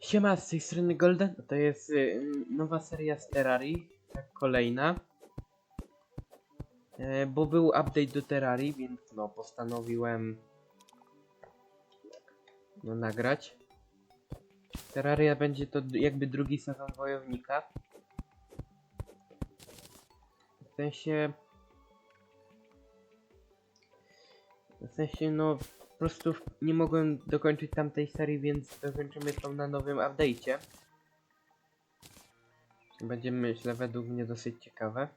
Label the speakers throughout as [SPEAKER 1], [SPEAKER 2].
[SPEAKER 1] Siema, z tej strony Golden. To jest y, nowa seria z Terrarii, tak kolejna. E, bo był update do Terrarii, więc no postanowiłem no nagrać. Terraria będzie to jakby drugi sezon Wojownika. W sensie... W sensie no prostu nie mogłem dokończyć tamtej serii, więc dokończymy tą na nowym update'cie. Będzie myślę według mnie dosyć ciekawe.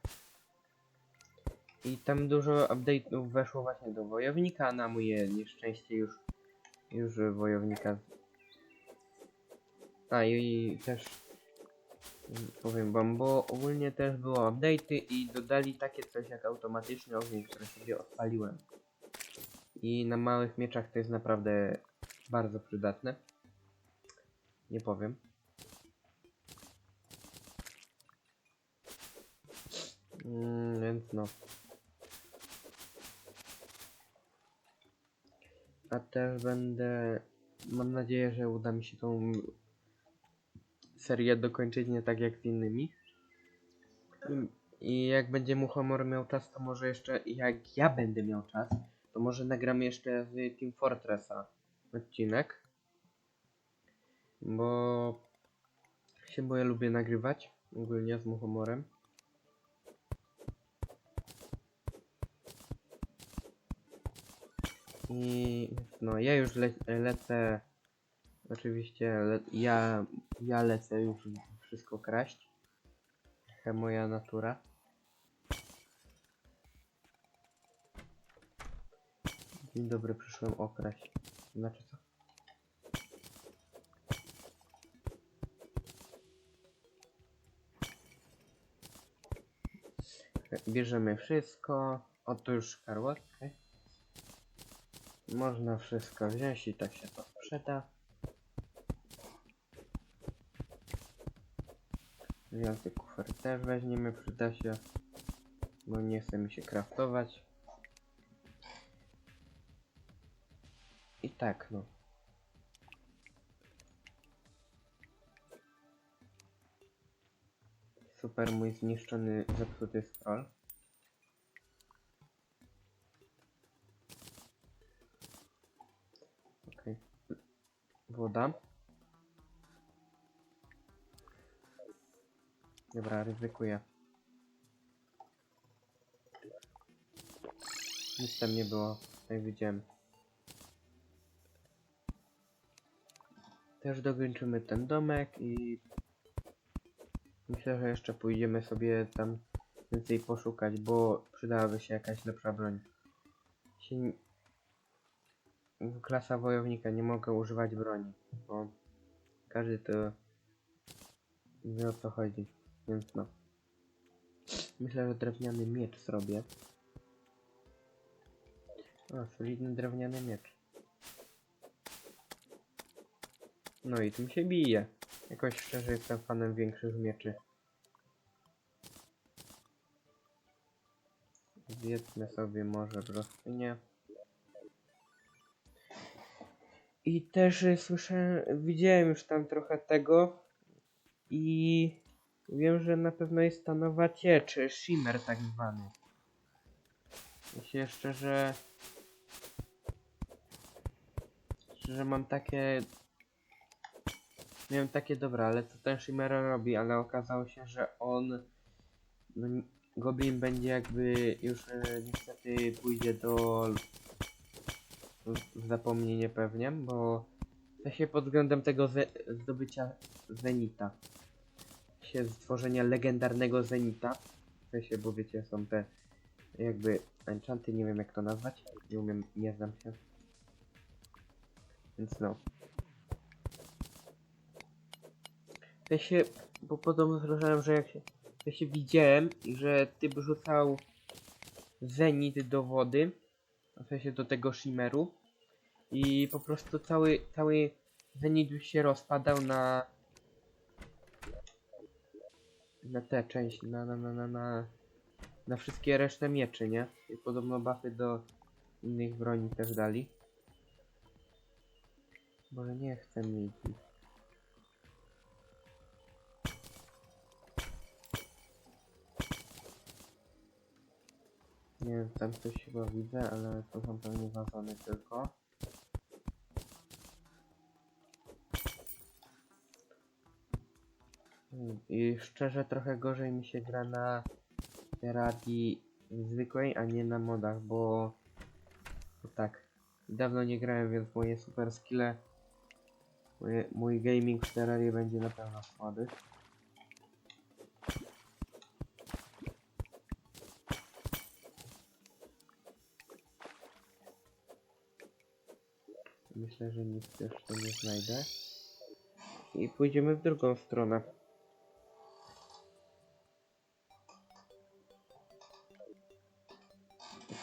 [SPEAKER 1] I tam dużo update'ów weszło właśnie do wojownika, na moje nieszczęście już już wojownika. A i też powiem wam, bo ogólnie też było update'y i dodali takie coś jak automatyczny ogień, które sobie odpaliłem. I na małych mieczach to jest naprawdę bardzo przydatne. Nie powiem. Mm, więc no. A też będę. Mam nadzieję, że uda mi się tą serię dokończyć nie tak jak z innymi. I- jak będzie Muchomor miał czas, to może jeszcze jak ja będę miał czas, to może nagramy jeszcze z Team Fortressa odcinek. Bo się boję lubię nagrywać ogólnie z Muchomorem. I no ja już le lecę oczywiście le ja ja lecę już wszystko kraść. He moja natura. Dzień dobry, przyszłem okraść. Znaczy co? Bierzemy wszystko. Oto już szkarłatkę. Można wszystko wziąć i tak się to sprzeda. Wielki kufer też weźmiemy, przyda się. Bo nie chce mi się kraftować. Tak no. Super mój zniszczony, zepsuty scroll. Okej. Woda. Dobra, ryzykuję. Nic tam nie było, jak widziałem. Też dokończymy ten domek i myślę, że jeszcze pójdziemy sobie tam więcej poszukać, bo przydałaby się jakaś lepsza broń. Się... Klasa wojownika, nie mogę używać broni, bo każdy to wie o co chodzi, więc no. Myślę, że drewniany miecz zrobię. O, solidny drewniany miecz. No i tym się bije. Jakoś szczerze jestem fanem większych mieczy. Zjedzmy sobie może brzoskwinie. I też słyszę, widziałem już tam trochę tego i wiem, że na pewno jest ta nowa ciecz, shimmer tak zwany. Myślę szczerze, że mam takie Miałem takie dobra, ale co ten Shimmer robi, ale okazało się, że on no, Goblin będzie jakby już e, niestety pójdzie do zapomnienie pewnie, bo w sensie pod względem tego ze zdobycia Zenita się stworzenia legendarnego Zenita w sensie, bo wiecie, są te jakby enchanty, nie wiem jak to nazwać, nie umiem, nie znam się. Więc no Ja się, bo podobno słyszałem, że jak się, ja się widziałem, że typ rzucał zenit do wody, w sensie do tego shimmeru i po prostu cały, cały zenit już się rozpadał na na tę część, na, na, na, na, na, na wszystkie resztę mieczy, nie? I podobno buffy do innych broni też dali. Może nie chcę mieć Nie wiem, tam coś chyba widzę, ale to są pewnie wazony tylko. I szczerze trochę gorzej mi się gra na terapii zwykłej, a nie na modach, bo, bo tak, dawno nie grałem, więc moje super skille, moje, mój gaming w terrarii będzie na pewno słaby. Myślę, że nic też tu nie znajdę. I pójdziemy w drugą stronę.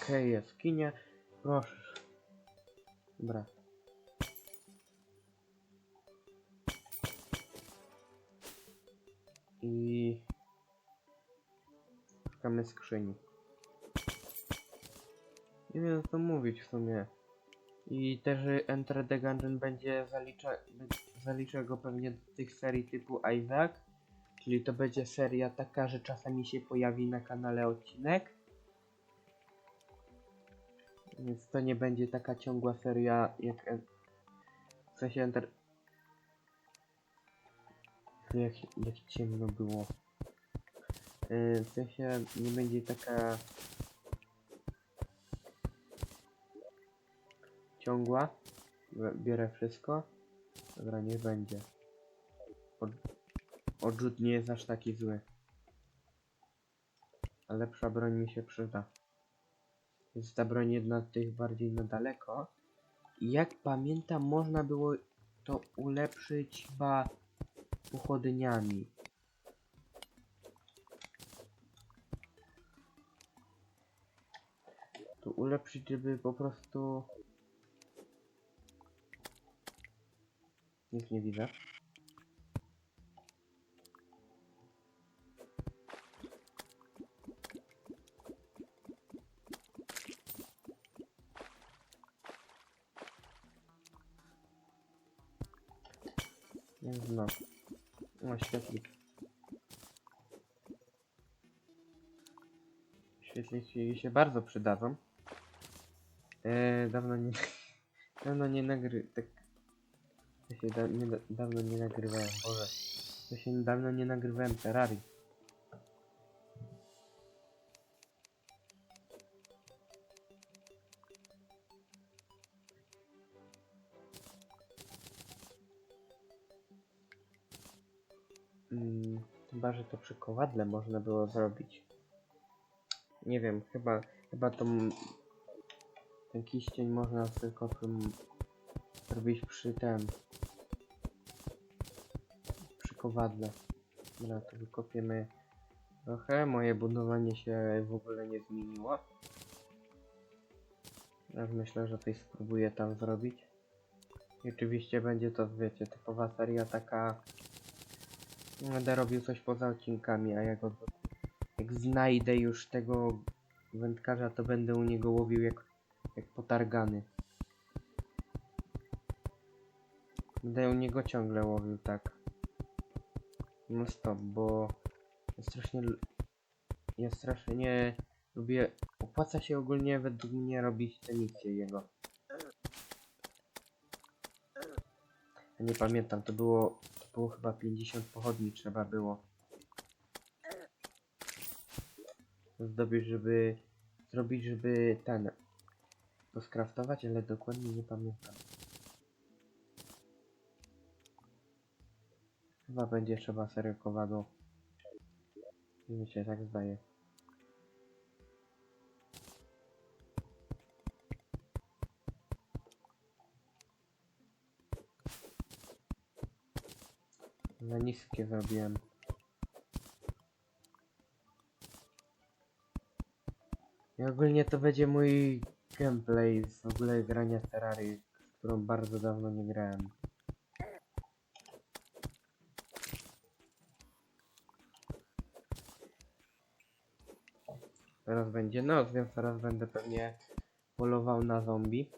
[SPEAKER 1] Okej, jaskinia. Proszę. Dobra. I... Szukamy skrzyni. Nie wiem co mówić w sumie. I też y, Enter the Gungeon będzie zalicza, zaliczę go pewnie do tych serii typu Isaac. Czyli to będzie seria taka, że czasami się pojawi na kanale odcinek. Więc to nie będzie taka ciągła seria jak w sensie Enter... Jak, jak ciemno było. Yy, w sensie nie będzie taka ciągła. Biorę wszystko. Dobra, niech będzie. Od... Odrzut nie jest aż taki zły. A lepsza broń mi się przyda. Jest ta broń jedna z tych bardziej na daleko. I jak pamiętam, można było to ulepszyć chyba pochodniami. To ulepszyć, żeby po prostu... Nic nie widzę. Nie znam. O, świetlik. Świetliki się bardzo przydadzą. Eee, dawno nie... Dawno nie nagry... Tak... Się da, nie, dawno nie nagrywałem, Boże. Ja się dawno nie nagrywałem Terrarii. Mm, chyba, że to przy kowadle można było zrobić. Nie wiem, chyba, chyba to m- ten kiścień można tylko tym zrobić przy tym. Kowadle. Dobra, to wykopiemy trochę. Moje budowanie się w ogóle nie zmieniło. Ja myślę, że coś spróbuję tam zrobić. I oczywiście będzie to, wiecie, typowa seria taka Będę robił coś poza odcinkami, a jak, od... jak znajdę już tego wędkarza, to będę u niego łowił jak, jak potargany. Będę u niego ciągle łowił, tak. No stop, bo ja strasznie... Ja strasznie lubię... Opłaca się ogólnie według mnie robić te misje jego. Ja nie pamiętam, to było, to było chyba 50 pochodni trzeba było. Zdobyć, żeby zrobić, żeby ten to skraftować, ale dokładnie nie pamiętam. Chyba będzie trzeba serio kowadło. Mi się tak zdaje. Za niskie zrobiłem. I ogólnie to będzie mój gameplay z w ogóle grania Terrarii, którą bardzo dawno nie grałem. Teraz będzie noc, więc teraz będę pewnie polował na zombie.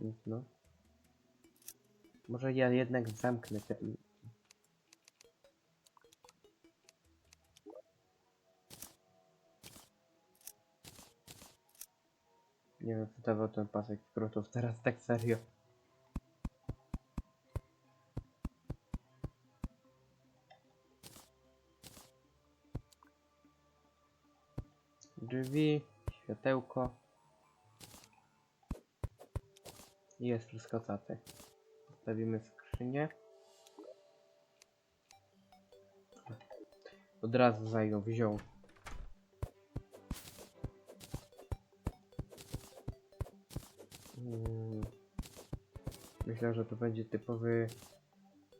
[SPEAKER 1] Więc no. Może ja jednak zamknę ten... Nie wiem, co dawał ten pasek skrótów teraz tak serio. Drzwi, światełko. Jest wszystko taty. Zostawimy skrzynię. Od razu zajął, wziął. Mm. Myślę, że to będzie typowy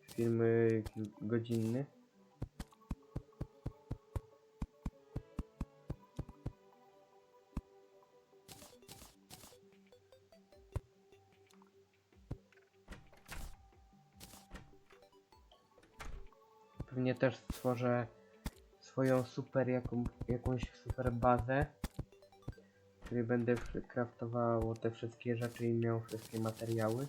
[SPEAKER 1] film godzinny. Pewnie też stworzę swoją super jaką, jakąś super bazę, w której będę craftował te wszystkie rzeczy i miał wszystkie materiały.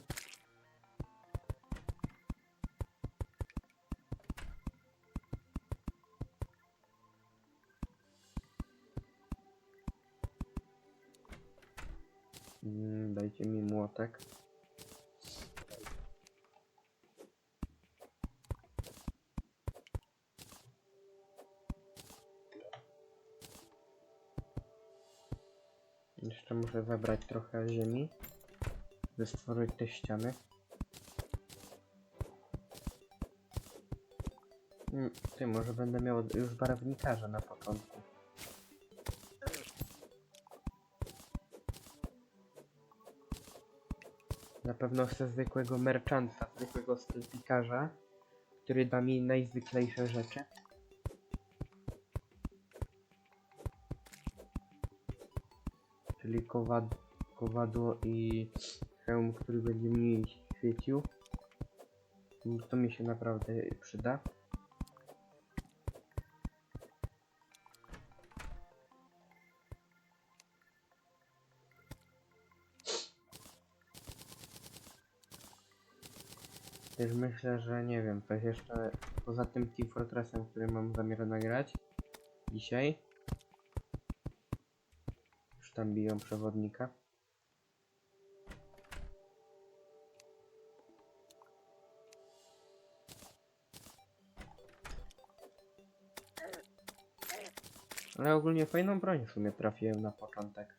[SPEAKER 1] Trochę ziemi, by stworzyć te ściany. Mm, Ty, może będę miał już barwnikarza na początku. Na pewno chcę zwykłego merchanta, zwykłego sklepikarza, który da mi najzwyklejsze rzeczy. Czyli kowad kowadło i hełm, który będzie mi świecił. To mi się naprawdę przyda. Też myślę, że nie wiem, coś jeszcze poza tym Team Fortressem, który mam zamiar nagrać dzisiaj. Już tam biją przewodnika. Ale ogólnie fajną broń w sumie trafiłem na początek.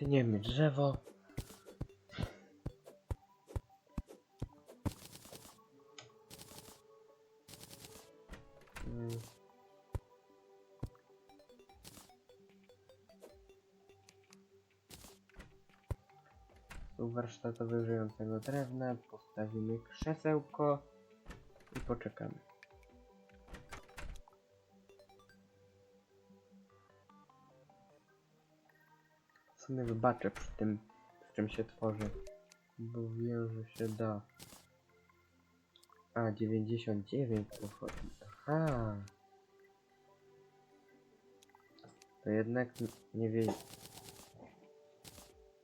[SPEAKER 1] Wiem, drzewo. Mm. Tu warsztatowy żyjącego drewna, postawimy krzesełko i poczekamy. Sumie wybaczę przy tym, z czym się tworzy, bo wiem, że się da. A, 99 pochodzi. Aha. To jednak nie wie.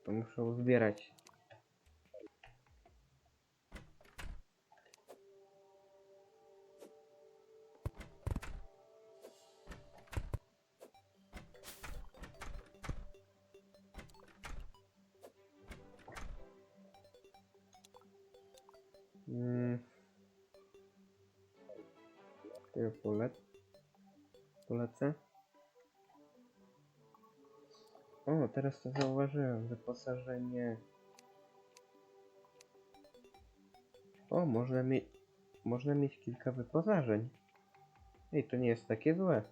[SPEAKER 1] To muszę uzbierać. Teraz to zauważyłem. Wyposażenie. O, można mieć... Można mieć kilka wyposażeń. Ej, to nie jest takie złe.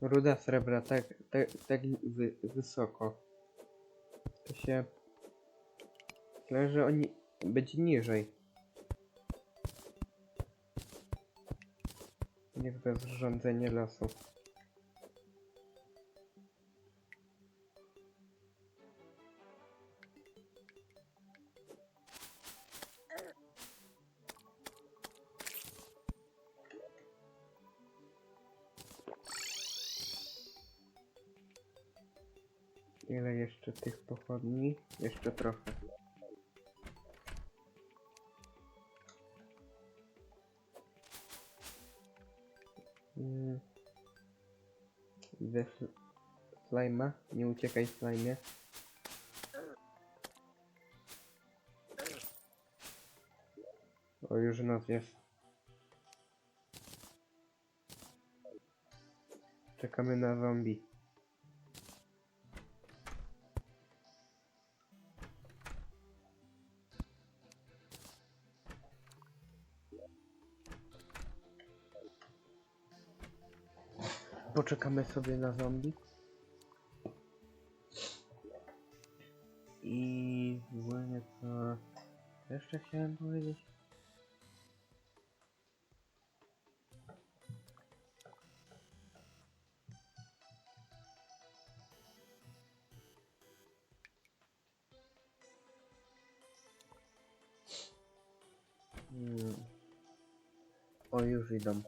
[SPEAKER 1] Ruda srebra tak, tak, tak wy, wysoko. To się Myślę, że oni będzie niżej. Niech to jest rządzenie lasu. Jeszcze tych pochodni? Jeszcze trochę. Mm. Sl- slajma. Nie uciekaj slajmie. O, już noc jest. Czekamy na zombie. Poczekamy sobie na zombie. I ogólnie to jeszcze chciałem powiedzieć. Hmm. O, już idą.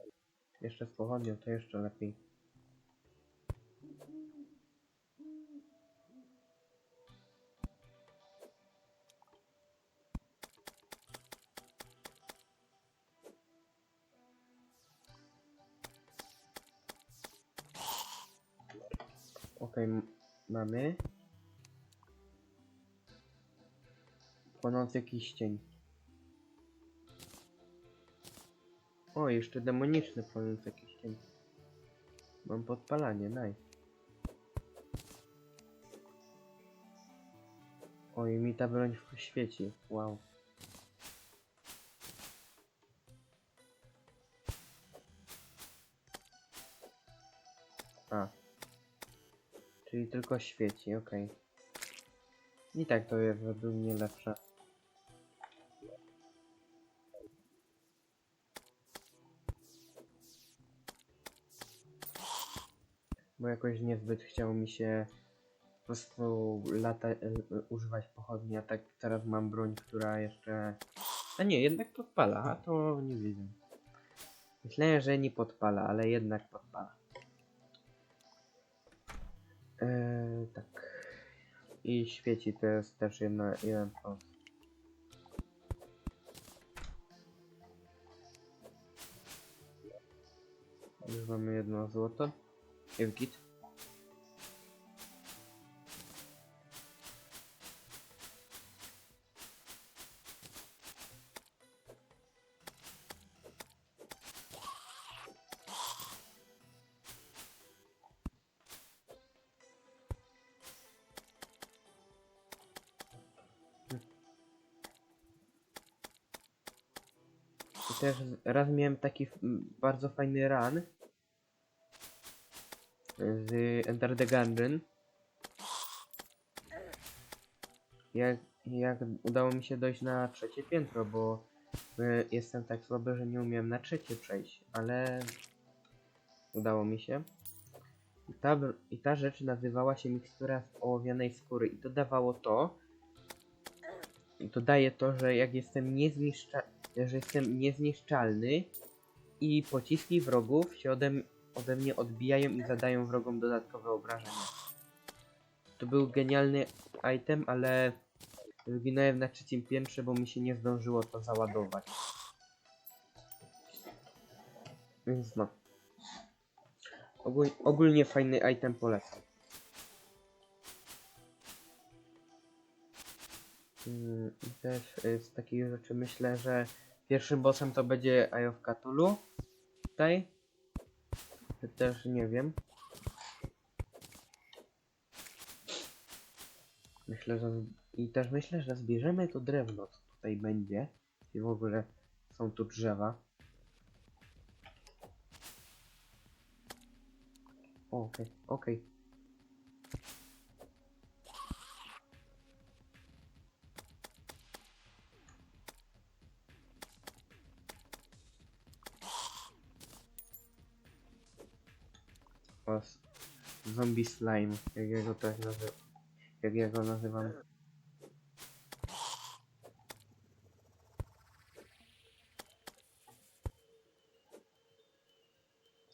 [SPEAKER 1] Jeszcze z pochodnią, to jeszcze lepiej. M- mamy. Płonący kiścień. O, jeszcze demoniczny płonący kiścień. Mam podpalanie, nice. Oj, mi ta broń świeci, wow. A. Czyli tylko świeci, okej. I tak to jest według mnie lepsze. Bo jakoś niezbyt chciało mi się po prostu lata, e, używać pochodni, a tak teraz mam broń, która jeszcze... A nie, jednak podpala, a to nie widzę. Myślałem, że nie podpala, ale jednak podpala. Jest też jedna, jeden plus. Już mamy jedno złoto. Jest git. Też raz miałem taki bardzo fajny run z Enter the Gungeon. Jak, jak udało mi się dojść na trzecie piętro, bo y, jestem tak słaby, że nie umiem na trzecie przejść, ale udało mi się. I ta, I ta rzecz nazywała się mikstura z ołowianej skóry i to dawało to, i to daje to, że jak jestem niezniszcza że jestem niezniszczalny i pociski wrogów się ode, ode mnie odbijają i zadają wrogom dodatkowe obrażenia. To był genialny item, ale zginąłem na trzecim piętrze, bo mi się nie zdążyło to załadować. Więc no. Ogól, ogólnie fajny item polecam. I też y, z takich rzeczy myślę, że pierwszym bossem to będzie Eye of Cthulhu. Tutaj. Też nie wiem. Myślę, że i też myślę, że zbierzemy to drewno, co tutaj będzie. I w ogóle są tu drzewa. Okej, okej. O, s- zombie slime, jak ja go tak nazywam. Jak ja go nazywam.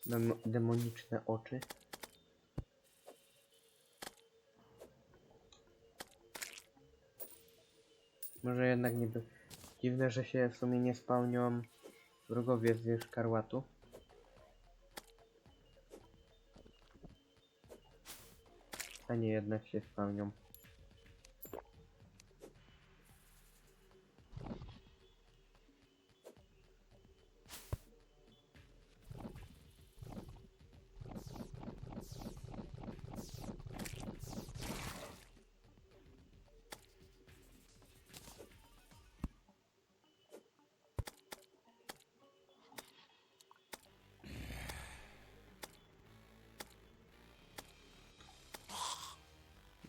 [SPEAKER 1] Dem demoniczne oczy. Może jednak nie by... Dziwne, że się w sumie nie spełnią wrogowie z szkarłatu. Nie, jednak się spełnią.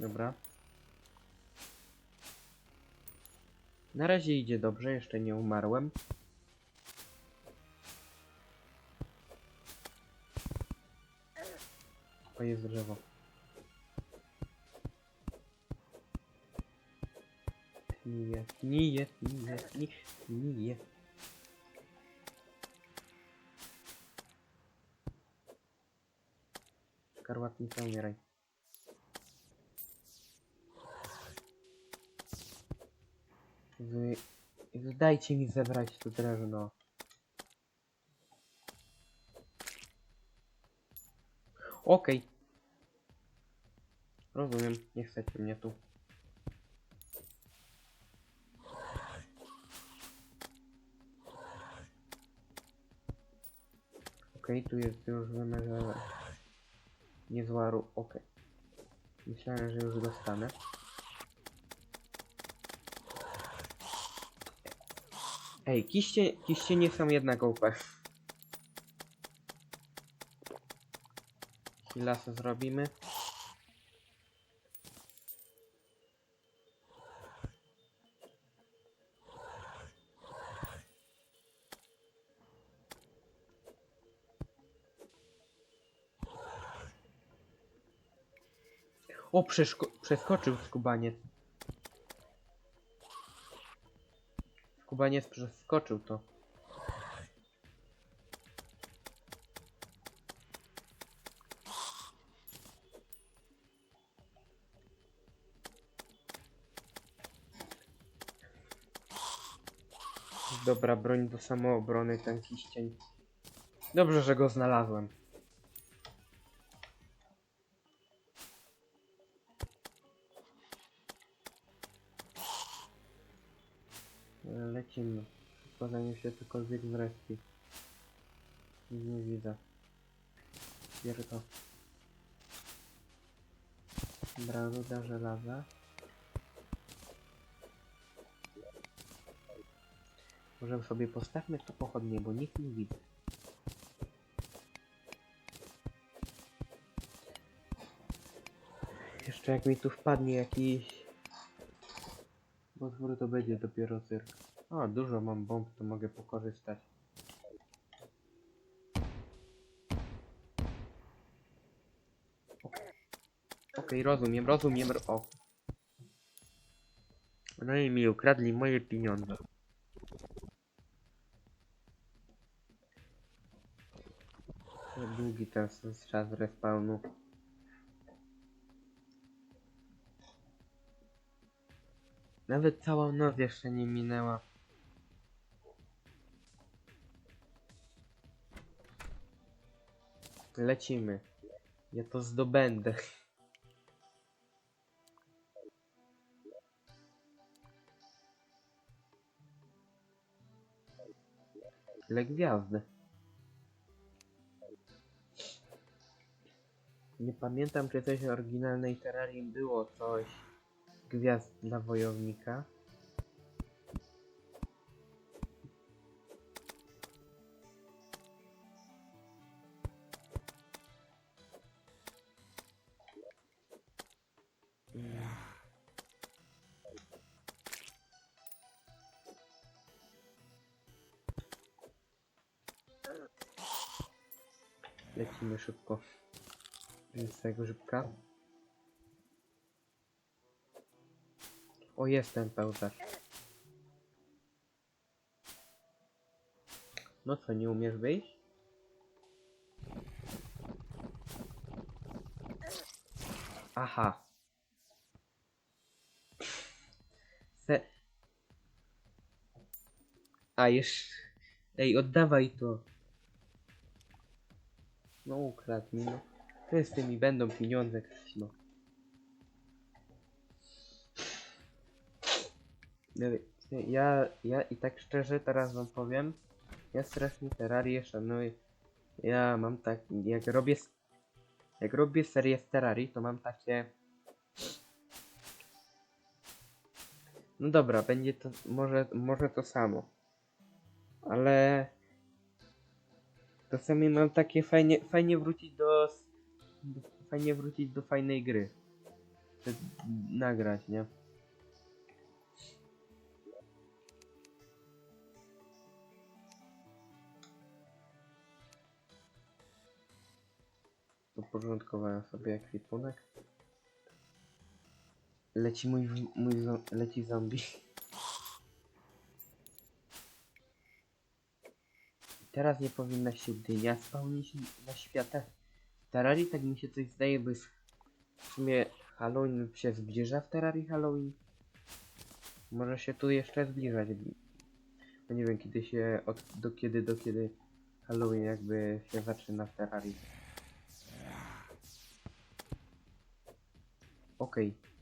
[SPEAKER 1] Dobra. Na razie idzie dobrze, jeszcze nie umarłem. O, jest drzewo. Gnije, gnije, gnije, gnije. Szkarłatnica, umieraj. Wy... Dajcie mi zebrać to drewno. Okej. Rozumiem, nie chcecie mnie tu. Okej, tu jest już wymerze... Niezła ru... Okej. Myślałem, że już dostanę. Ej, kiście, kiście nie są jednak OP. Hilasa zrobimy. O, przeskoczył skubaniec. Skubaniec przeskoczył to. Dobra, broń do samoobrony, ten kiścień. Dobrze, że go znalazłem. Się cokolwiek zrespi. Nic Nie widzę. Bierę to. Dobra, ruda żelaza. Może sobie postawmy tu pochodnie, bo nikt nie widzi. Jeszcze jak mi tu wpadnie jakiś potwór, to będzie dopiero cyrk. O, dużo mam bomb, to mogę pokorzystać. Okej, okay, rozumiem, rozumiem. ro- O. No i mi ukradli moje pieniądze. Długi ten czas respawnu. Nawet cała noc jeszcze nie minęła. Lecimy. Ja to zdobędę. Tyle gwiazdy. Nie pamiętam, czy coś w oryginalnej Terrarii było coś gwiazd dla wojownika. Szybko. Z tego żybka. O, jest ten pełzacz. No co, nie umiesz wyjść? Aha. Se... A, jeszcze... Ej, oddawaj to. No ukradł mi, no. To z tymi będą pieniądze, no. No, Ja, ja i tak szczerze teraz wam powiem, ja strasznie Terrarię szanuję. Ja mam tak, jak robię, jak robię serię z Terrarii, to mam takie... No dobra, będzie to, może, może to samo. Ale... Czasami mam takie fajnie, fajnie wrócić do. Fajnie wrócić do fajnej gry. Nagrać, nie? Uporządkowałem sobie ekwipunek. Leci mój, mój leci zombie. Teraz nie powinna się dynia spełnić na światach. Terrarii tak mi się coś zdaje, bo w sumie Halloween się zbliża w Terrarii Halloween. Może się tu jeszcze zbliżać. Bo nie wiem kiedy się, od, do kiedy, do kiedy Halloween jakby się zaczyna w Terrarii. Okej. Idzie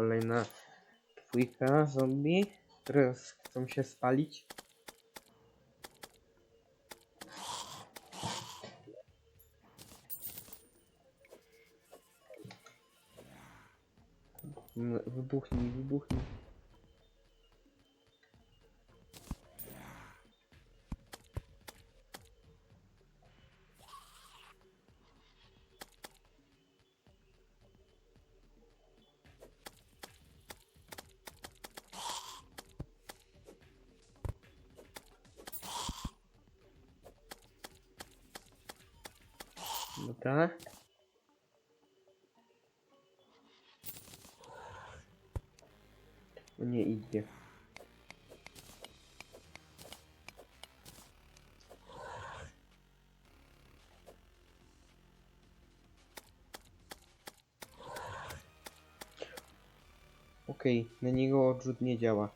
[SPEAKER 1] kolejna dwójka zombie, które chcą się spalić. Mm, Wybuchnij, wybuchnij. Okej, na niego odrzut nie działa.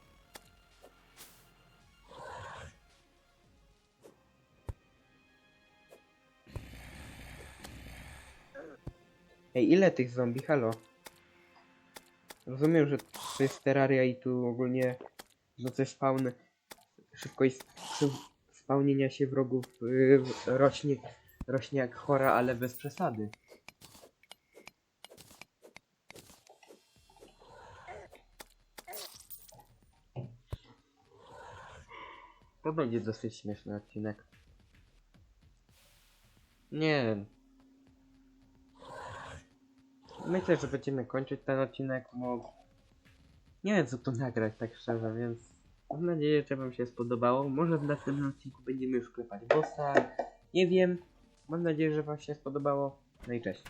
[SPEAKER 1] Ej, ile tych zombie? Halo? Rozumiem, że to jest terraria i tu ogólnie no spawn szybkość sp- spełnienia się wrogów yy, rośnie, rośnie jak chora, ale bez przesady. To będzie dosyć śmieszny odcinek. Nie. Myślę, że będziemy kończyć ten odcinek, bo nie wiem co tu nagrać tak szczerze, więc mam nadzieję, że wam się spodobało. Może w następnym odcinku będziemy już klepać bossa. Nie wiem. Mam nadzieję, że wam się spodobało. No i cześć.